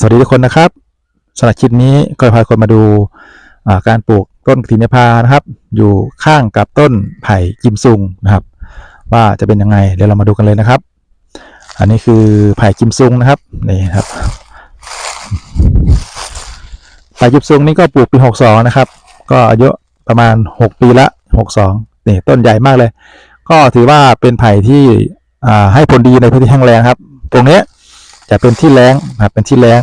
สวัสดีทุกคนนะครับสำหรับคลิปนี้ก็พาคนมาดูาการปลูกต้นกระถินเนพานะครับ อยู่ข้างกับต้นไผ่กิมซุงนะครับ ว่าจะเป็นยังไงเดี๋ยวเรามาดูกันเลยนะครับ อันนี้คือไผ่กิมซุงนะครับนี่ครับไผ่กิมซุงนี่ก็ปลูกปี62นะครับ ก็อายุประมาณ6ปีละ62นี่ต้นใหญ่มากเลย ก็ถือว่าเป็นไผ่ที่ให้ผลดีในพื้นที่แห้งแล้งครับ ตรงนี้ จะเป็นที่แล้งนะครับเป็นที่แล้ง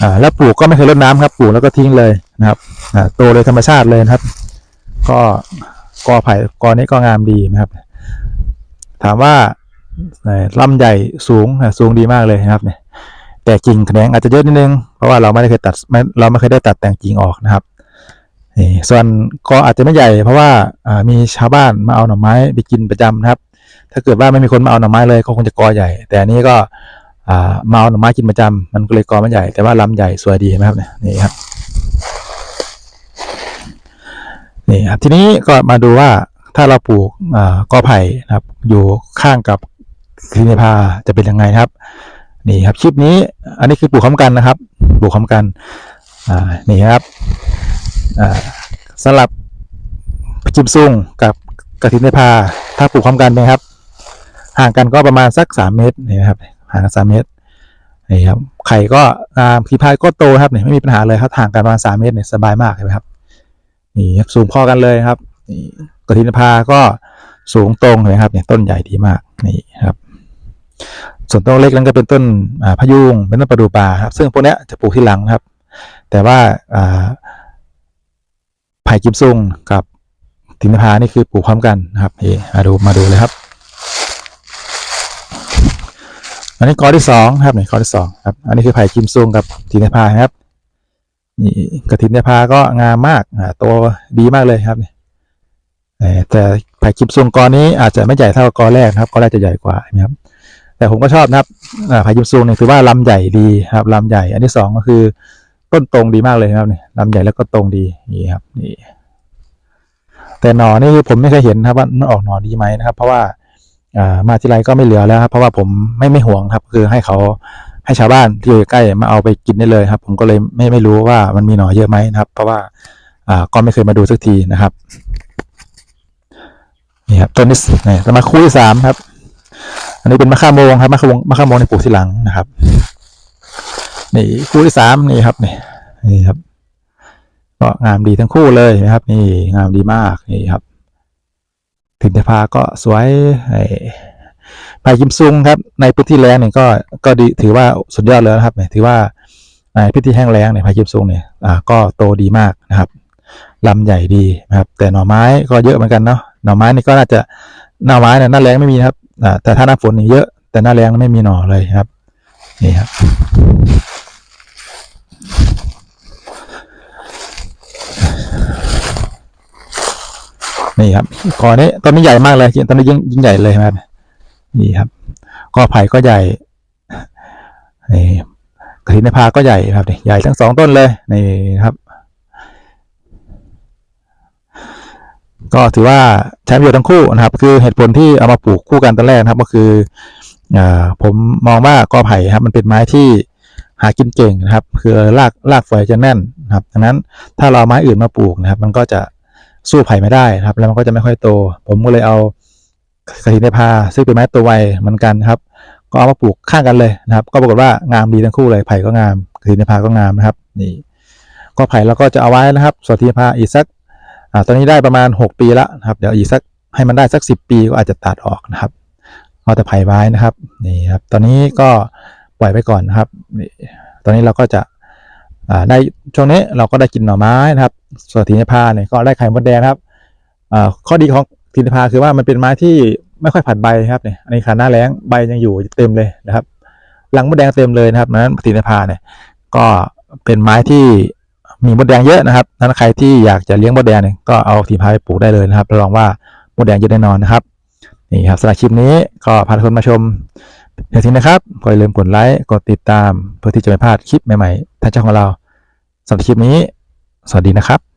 อ่าแล้วปลูกก็ไม่เคยรดน้ำครับ ปลูกแล้วก็ทิ้งเลยนะครับอ่าโตโดยธรรมชาติเลยนะครับ ก็กอไผ่กอนี้ก็งามดีนะครับ ถามว่าลำใหญ่สูงอะสูงดีมากเลยนะครับเนี่ยแต่กิ่งแขนงอาจจะเยอะนิดนึง เพราะว่าเราไม่ได้เคยตัดเราไม่เคยได้ตัดแต่งกิ่งออกนะครับส่วนกออาจจะไม่ใหญ่ เพราะว่ามีชาวบ้านมาเอาหน่อไม้ไปกินประจำนะครับ ถ้าเกิดว่าไม่มีคนมาเอาหน่อไม้เลยก็คงจะกอใหญ่ แต่นี้ก็ มาเอาหน่อไม้กินประจำมันก็เลยกอไม่ใหญ่ แต่ว่าลำใหญ่สวยดีเห็นไหมครับเนี่ยนี่ครับนี่ครับทีนี้ก็มาดูว่าถ้าเราปลูกกอไผ่นะครับ อยู่ข้างกับคลินิพาจะเป็นยังไงครับ นี่ครับคลิปนี้ อันนี้คือปลูกพร้อมกันนะครับ ปลูกพร้อมกันนี่ครับอ่าสำหรับจิมซุงกับกระถินเนพาถ้าปลูกพร้อมกันนะครับ ห่างกันก็ประมาณสักสามเมตรนี่นะครับ ห่างกันสามเมตรนี่ครับไข่ก็อ่าพีพายก็โตครับเนี่ยไม่มีปัญหาเลยครับห่างกันประมาณสามเมตรเนี่ยสบายมากเห็นไหมครับนี่ครับสูงพอกันเลยครับนี่กระถินพาก็สูงตรงเลยครับเนี่ยต้นใหญ่ดีมากนี่ครับส่วนต้นเล็กนั้นก็เป็นต้นพะยุงเป็นต้นประดู่ป่าครับ ซึ่งพวกนี้จะปลูกที่หลังครับ แต่ว่าอ่าไผ่กิมซุงกับถินพานี่คือปลูกพร้อมกันนะครับนี่มาดูมาดูเลยครับ อั นนี้กอที่สองครับนี่กอที่สองครับ อันนี้คือไผ่กิมซุงกับถินเนพาครับ นี่กระถินเนพาก็งามมากอ่าโตดีมากเลยครับนี่แต่ไผ่กิมซุงกอนี้อาจจะไม่ใหญ่เท่ากอแรกครับกอแรกจะใหญ่กว่านะครับ แต่ผมก็ชอบนะครับอ่าไผ่กิมซุงเนี่ยถือว่าลำใหญ่ดีครับลำใหญ่ อันที่สองก็คือต้นตรงดีมากเลยครับนี่ลำใหญ่แล้วก็ตรงดีนี่ครับนี่แต่หนอนี่ผมไม่เคยเห็นครับว่ามันออกหนอดีไหมนะครับ เพราะว่า มาที่ไรก็ไม่เหลือแล้วครับ เพราะว่าผมไม่ไม่ห่วงครับ คือให้เขาให้ชาวบ้านที่อยู่ใกล้มาเอาไปกินได้เลยครับ ผมก็เลยไม่ไม่รู้ว่ามันมีหนอเยอะไหมนะครับ เพราะว่าอ่าก็ไม่เคยมาดูสักทีนะครับนี่ครับต้นนี้นี่จะมาคู่สามครับ อันนี้เป็นมะข่าโมงครับมะข่าโมงมะข่าโมงในปลูกที่หลังนะครับ นี่คู่ที่สามนี่ครับนี่นี่ครับ ก็งามดีทั้งคู่เลยนะครับ นี่งามดีมากนี่ครับ ถินเทพาก็สวยไอ้ไผ่กิมซุงครับ ในพื้นที่แล้งเนี่ยก็ก็ดีถือว่าสุดยอดเลยนะครับเนี่ยถือว่าในพื้นที่แห้งแล้งเนี่ยไผ่กิมซุงเนี่ยอ่าก็โตดีมากนะครับลำใหญ่ดีนะครับ แต่หน่อไม้ก็เยอะเหมือนกันเนาะหน่อไม้นี่ก็น่าจะหน่อไม้เนี่ยหน้าแรงไม่มีครับแต่ถ้าหน้าฝนนี่เยอะ แต่หน้าแรงไม่มีหน่อเลยครับนี่ครับ นี่ครับกอนี้ต้นนี้ใหญ่มากเลยต้นนี้ยิ่งยิ่งใหญ่เลยครับนี่ครับกอไผ่ก็ใหญ่นี่กระถินพาก็ใหญ่ครับนี่ใหญ่ทั้งสองต้นเลยนี่ครับ ก็ถือว่าใช้ประโยชน์ทั้งคู่นะครับ คือเหตุผลที่เอามาปลูกคู่กันตอนแรกนะครับ ก็คืออผมมองว่ากอไผ่ครับ มันเป็นไม้ที่หากินเก่งนะครับ คือรากรากฝอยจะแน่นนะครับดังนั้นถ้าเราไม้อื่นมาปลูกนะครับ มันก็จะ สู้ไผ่ไม่ได้นะครับ แล้วมันก็จะไม่ค่อยโต ผมก็เลยเอากระถินในพาซึ่งเป็นไม้ตัวไวเหมือนกันครับ ก็เอามาปลูกข้างกันเลยนะครับ ก็ปรากฏว่างามดีทั้งคู่เลยไผ่ก็งามกระถินในพาก็งามนะครับ นี่ ก็ไผ่เราก็จะเอาไว้นะครับส่วนทีพาอีกสักอ่าตอนนี้ได้ประมาณ 6 ปีล้วนะครับ เดี๋ยวอีกสักให้มันได้สัก 10 ปีก็อาจจะตัดออกนะครับเอาแต่ไผ่ไว้นะครับนี่ครับ ตอนนี้ก็ปล่อยไปก่อนนะครับนี่ตอนนี้เราก็จะอ่าได้ช่วงนี้เราก็ได้กินหน่อไม้นะครับ ส่วนทีนพาเนี่ยก็ได้ไข่มดแดงครับข้อดีของทีนพาคือว่ามันเป็นไม้ที่ไม่ค่อยผัดใบครับเนี่ยอันนี้ขาหน้าแรงใบยังอยู่เต็มเลยนะครับหลังมดแดงเต็มเลยนะครับนั้นทีนพาเนี่ยก็เป็นไม้ที่มีมดแดงเยอะนะครับนั้นใครที่อยากจะเลี้ยงมดแดงเนี่ยก็เอาทีนพาไปปลูกได้เลยนะครับรับรองว่ามดแดงเยอะแน่นอนนะครับนี่ครับสำหรับคลิปนี้ก็พาทุกคนมาชมเพียงเท่านี้งนะครับก็อย่าลืมกดไลค์ กดติดตาม เพื่อที่จะไม่พลาดคลิปใหม่ๆทางช่องของเราสำหรับคลิปนี้ สวัสดีนะครับ